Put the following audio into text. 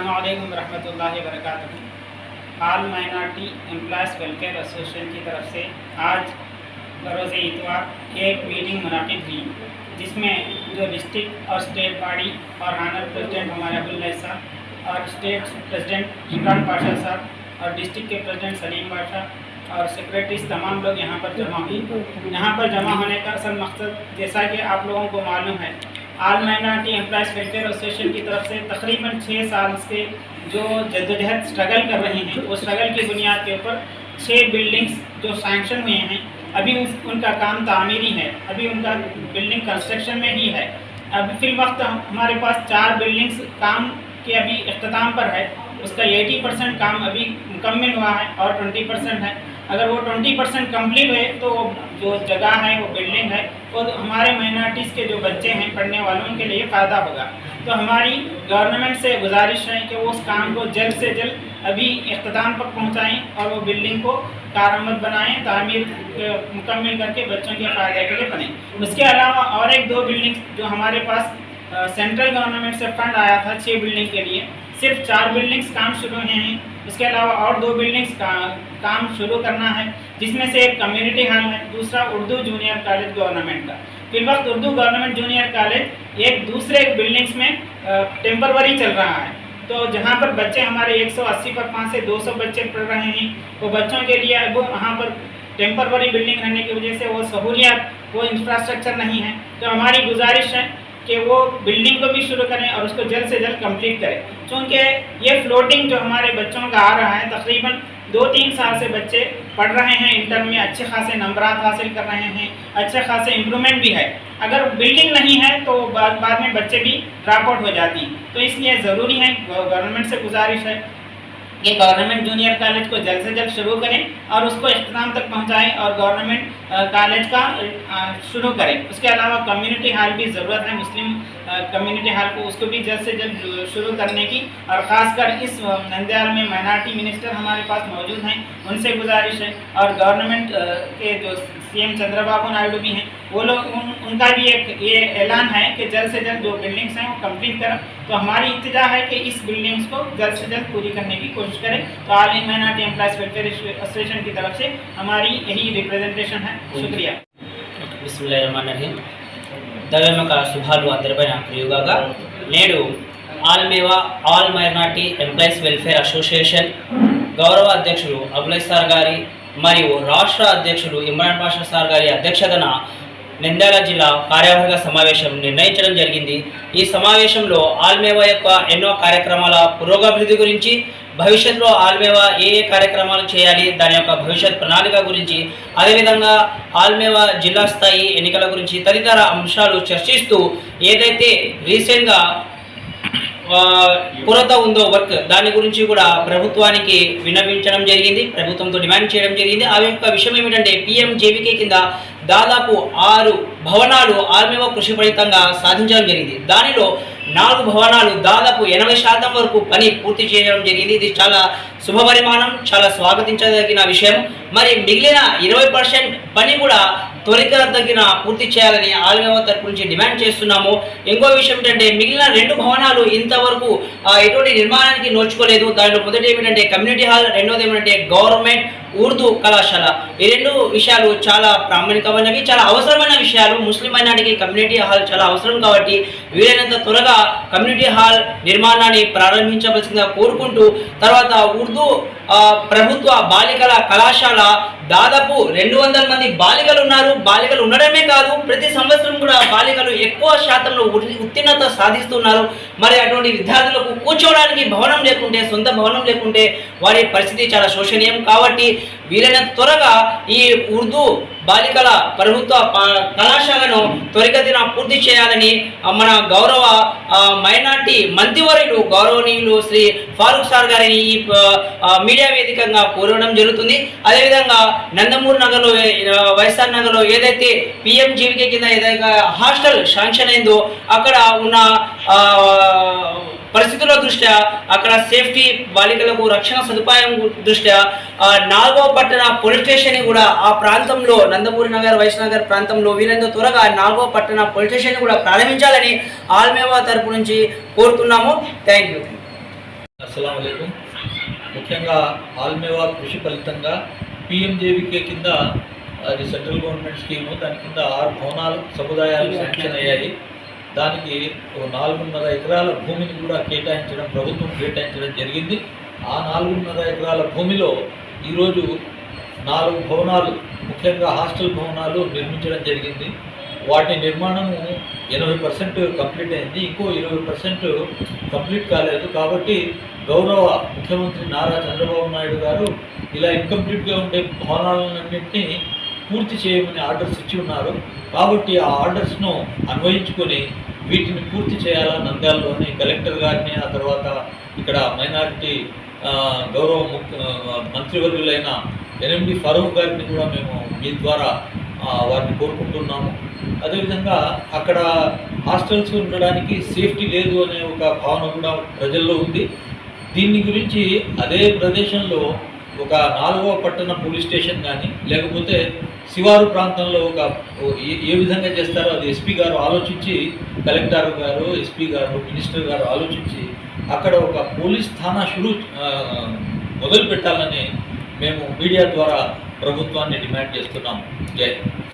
अल्लाम वरहमल वरक all minority employees welfare association की तरफ़ से आज बरोज़ इतवार एक मीटिंग मुनद हुई, जिसमें जो डिस्ट्रिक्ट और स्टेट बॉडी और हानर प्रेसिडेंट हमारे अब्दुल्ला साहब और स्टेट प्रेसिडेंट इमरान पाशा साहब और डिस्ट्रिक्ट के प्रेसिडेंट सलीम पाशा और सेक्रेटरीज तमाम लोग यहाँ पर जमा हुई यहाँ पर जमा होने का असल मकसद जैसा कि आप लोगों को मालूम है all minority employees welfare association की तरफ़ से तकरीबन छः साल से जो जद्दोजहद स्ट्रगल कर रहे हैं वो स्ट्रगल की बुनियाद के ऊपर छः बिल्डिंग्स जो सैंक्शन हुए हैं अभी उस, उनका काम तामीरी है अभी उनका बिल्डिंग कंस्ट्रक्शन में ही है। अभी फिल वक्त हमारे पास चार बिल्डिंग्स काम के अभी अख्ताम पर है उसका 80 परसेंट काम अभी मुकम्मल हुआ है और 20 परसेंट है। अगर वो 20 परसेंट कंप्लीट हुए तो वो जो जगह है, वो बिल्डिंग है, वो तो हमारे माइनॉरिटीज़ के जो बच्चे हैं, पढ़ने वालों, उनके लिए फ़ायदा होगा। तो हमारी गवर्नमेंट से गुजारिश है कि वो उस काम को जल्द से जल्द अभी अख्ताम तक पहुँचाएँ और वो बिल्डिंग को कारआमद बनाएँ, तामीर मुकम्मल करके बच्चों के फ़ायदे के लिए बने। उसके अलावा और एक दो बिल्डिंग जो हमारे पास सेंट्रल गवर्नमेंट से फंड आया था छः बिल्डिंग के लिए। सिर्फ़ चार बिल्डिंग्स काम शुरू हुए हैं। इसके अलावा और दो बिल्डिंग्स का काम शुरू करना है, जिसमें से एक कम्युनिटी हॉल है, दूसरा उर्दू जूनियर कॉलेज गवर्नमेंट का। फिल वक्त उर्दू गवर्नमेंट जूनियर कॉलेज एक दूसरे बिल्डिंग्स में टेम्परवरी चल रहा है। तो जहाँ पर बच्चे हमारे 180 पर पाँच से 200 बच्चे पढ़ रहे हैं, वो बच्चों के लिए अब वहाँ पर टेम्परवरी बिल्डिंग रहने की वजह से वो सहूलियात, वो इंफ्रास्ट्रक्चर नहीं है। तो हमारी गुजारिश है कि वो बिल्डिंग को भी शुरू करें और उसको जल्द से जल्द कंप्लीट करें। क्योंकि ये फ्लोटिंग जो हमारे बच्चों का आ रहा है, तकरीबन दो तीन साल से बच्चे पढ़ रहे हैं इंटर में अच्छे खासे नंबर हासिल कर रहे हैं, अच्छे खासे इम्प्रूवमेंट भी है। अगर बिल्डिंग नहीं है तो बाद बाद में बच्चे भी ड्रॉप आउट हो जाती। तो इसलिए ज़रूरी है, गवर्नमेंट से गुजारिश है कि गवर्नमेंट जूनियर कॉलेज को जल्द से जल्द शुरू करें और उसको इख्ताम तक पहुंचाएँ और गवर्नमेंट कॉलेज का शुरू करें। उसके अलावा कम्युनिटी हॉल भी ज़रूरत है मुस्लिम कम्युनिटी हॉल को उसको भी जल्द से जल्द शुरू करने की और ख़ासकर इस नंदयाल में माइनॉरिटी मिनिस्टर हमारे पास मौजूद हैं उनसे गुजारिश है और गवर्नमेंट के जो सीएम चंद्रबाबू नायडू भी हैं वो लोग उन, उनका भी एक ये ऐलान है कि जल्द से जल्द जो बिल्डिंग्स हैं वो कंप्लीट करें। तो हमारी इल्तजा है कि इस बिल्डिंग्स को जल्द से जल्द पूरी करने की कोशिश करें तो all in minority employees welfare association की तरफ से हमारी यही रिप्रेजेंटेशन है शुक्रिया బిస్మిల్లాహిర్రహమానిర్రహీం దైవమక శుభాలు అందరిపైన ప్రియుగాక నేడు all మేవా all minority employees welfare association గౌరవ అధ్యక్షులు అబులై సార్ గారి మరియు రాష్ట్ర అధ్యక్షులు ఇమ్రాన్ పాషా సార్ గారి అధ్యక్షతన నింద్యాల జిల్లా కార్యవర్గ సమావేశం నిర్ణయించడం జరిగింది ఈ సమావేశంలో ఆల్మేవా యొక్క ఎన్నో కార్యక్రమాల పురోగభివృద్ధి గురించి భవిష్యత్తులో ఆల్మేవా ఏ ఏ కార్యక్రమాలు చేయాలి దాని యొక్క భవిష్యత్ ప్రణాళిక గురించి అదేవిధంగా ఆల్మేవా జిల్లా స్థాయి ఎన్నికల గురించి తదితర అంశాలు చర్చిస్తూ ఏదైతే రీసెంట్గా కొరత ఉందో వర్క్ దాని గురించి కూడా ప్రభుత్వానికి విన్నవించడం జరిగింది ప్రభుత్వంతో డిమాండ్ చేయడం జరిగింది. ఆ యొక్క విషయం ఏమిటంటే పిఎం జేవికే కింద దాదాపు ఆరు భవనాలు ఆల్మేవా కృషి ఫలితంగా సాధించడం జరిగింది. దానిలో నాలుగు భవనాలు దాదాపు ఎనభై శాతం వరకు పని పూర్తి చేయడం జరిగింది. ఇది చాలా శుభ పరిమాణం చాలా స్వాగతించదగిన విషయం. మరి మిగిలిన ఇరవై పర్సెంట్ పని కూడా త్వరితగతిన పూర్తి చేయాలని ఆల్మేవ తరపు నుంచి డిమాండ్ చేస్తున్నాము. ఇంకో విషయం ఏంటంటే మిగిలిన రెండు భవనాలు ఇంతవరకు ఎటువంటి నిర్మాణానికి నోచుకోలేదు. దానిలో మొదటి ఏమిటంటే కమ్యూనిటీ హాల్ రెండోది ఏమిటంటే గవర్నమెంట్ ఉర్దూ కళాశాల. ఈ రెండు విషయాలు చాలా ప్రామాణికమైనవి చాలా అవసరమైన విషయాలు. ముస్లిం మైనార్టీకి కమ్యూనిటీ హాల్ చాలా అవసరం కాబట్టి వీలైనంత త్వరగా కమ్యూనిటీ హాల్ నిర్మాణాన్ని ప్రారంభించవలసిందిగా కోరుకుంటూ తర్వాత ఉర్దూ ప్రభుత్వ బాలికల కళాశాల దాదాపు రెండు వందల మంది బాలికలు ఉన్నారు బాలికలు ఉండడమే కాదు ప్రతి సంవత్సరం కూడా బాలికలు ఎక్కువ శాతంలో ఉత్తీర్ణత సాధిస్తున్నారు. మరి అటువంటి విద్యార్థులకు కూర్చోవడానికి భవనం లేకుంటే సొంత భవనం లేకుంటే వారి పరిస్థితి చాలా శోషనీయం కాబట్టి వీలైనంత త్వరగా ఈ ఉర్దూ బాలికల ప్రభుత్వ కళాశాలను త్వరితగతిన పూర్తి చేయాలని మన గౌరవ మైనార్టీ మంత్రివర్యులు గౌరవనీయులు శ్రీ ఫారూక్ సార్ గారిని ఈ మీడియా వేదికగా కోరడం జరుగుతుంది. అదేవిధంగా నందమూరు నగర్లో వైఎస్ఆర్ నగర్లో ఏదైతే పిఎం జీవికే కింద ఏదైతే హాస్టల్ శాంక్షన్ అయిందో అక్కడ ఉన్న పరిస్థితుల దృష్ట్యా అక్కడ సేఫ్టీ బాలికలకు రక్షణ సదుపాయం దృష్ట్యా ఆ, నాలుగో పట్టణ పోలీస్ స్టేషన్ కూడా ఆ ప్రాంతంలో నందమూరి నగర్ వైష్ణగర్ ప్రాంతంలో వీలైనంత త్వరగా నాలుగో పట్టణ పోలీస్ స్టేషన్ కూడా ప్రారంభించాలని ఆల్మేవా తరపు నుంచి కోరుతున్నాము. Thank you. అస్సలం ముఖ్యంగా ఆల్మేవా కృషి ఫలితంగా పిఎంజేవికే కింద అది సెంట్రల్ గవర్నమెంట్ స్కీము దాని కింద ఆరు భవనాలు సముదాయాలు శాంక్షన్ అయ్యాయి. దానికి నాలుగున్నర ఎకరాల భూమిని కూడా కేటాయించడం ప్రభుత్వం కేటాయించడం జరిగింది. ఆ నాలుగున్నర ఎకరాల భూమిలో ఈరోజు నాలుగు భవనాలు ముఖ్యంగా హాస్టల్ భవనాలు నిర్మించడం జరిగింది. వాటి నిర్మాణము ఎనభై పర్సెంట్ కంప్లీట్ అయింది. ఇంకో ఇరవై పర్సెంట్ కంప్లీట్ కాలేదు. కాబట్టి గౌరవ ముఖ్యమంత్రి నారా చంద్రబాబు నాయుడు గారు ఇలా ఇన్కంప్లీట్గా ఉండే భవనాలన్నింటినీ పూర్తి చేయమని ఆర్డర్స్ ఇచ్చి ఉన్నారు. కాబట్టి ఆ ఆర్డర్స్ను అన్వయించుకొని వీటిని పూర్తి చేయాలా నంద్యాలలోని కలెక్టర్ గారిని ఆ తర్వాత ఇక్కడ మైనారిటీ గౌరవ ముఖ్య మంత్రివర్యులైన ఎనిమిది ఫరూక్ గారిని కూడా మేము మీ ద్వారా వారిని కోరుకుంటున్నాము. అదేవిధంగా అక్కడ హాస్టల్స్ ఉండడానికి సేఫ్టీ లేదు అనే ఒక భావన కూడా ప్రజల్లో ఉంది. దీని గురించి అదే ప్రదేశంలో ఒక నాలుగవ పట్టణ పోలీస్ స్టేషన్ కానీ లేకపోతే శివారు ప్రాంతంలో ఒక ఏ ఏ విధంగా చేస్తారో అది ఎస్పీ గారు ఆలోచించి కలెక్టర్ గారు ఎస్పీ గారు మినిస్టర్ గారు ఆలోచించి అక్కడ ఒక పోలీస్ థానా షురూ మొదలు పెట్టాలని మేము మీడియా ద్వారా ప్రభుత్వాన్ని డిమాండ్ చేస్తున్నాము జై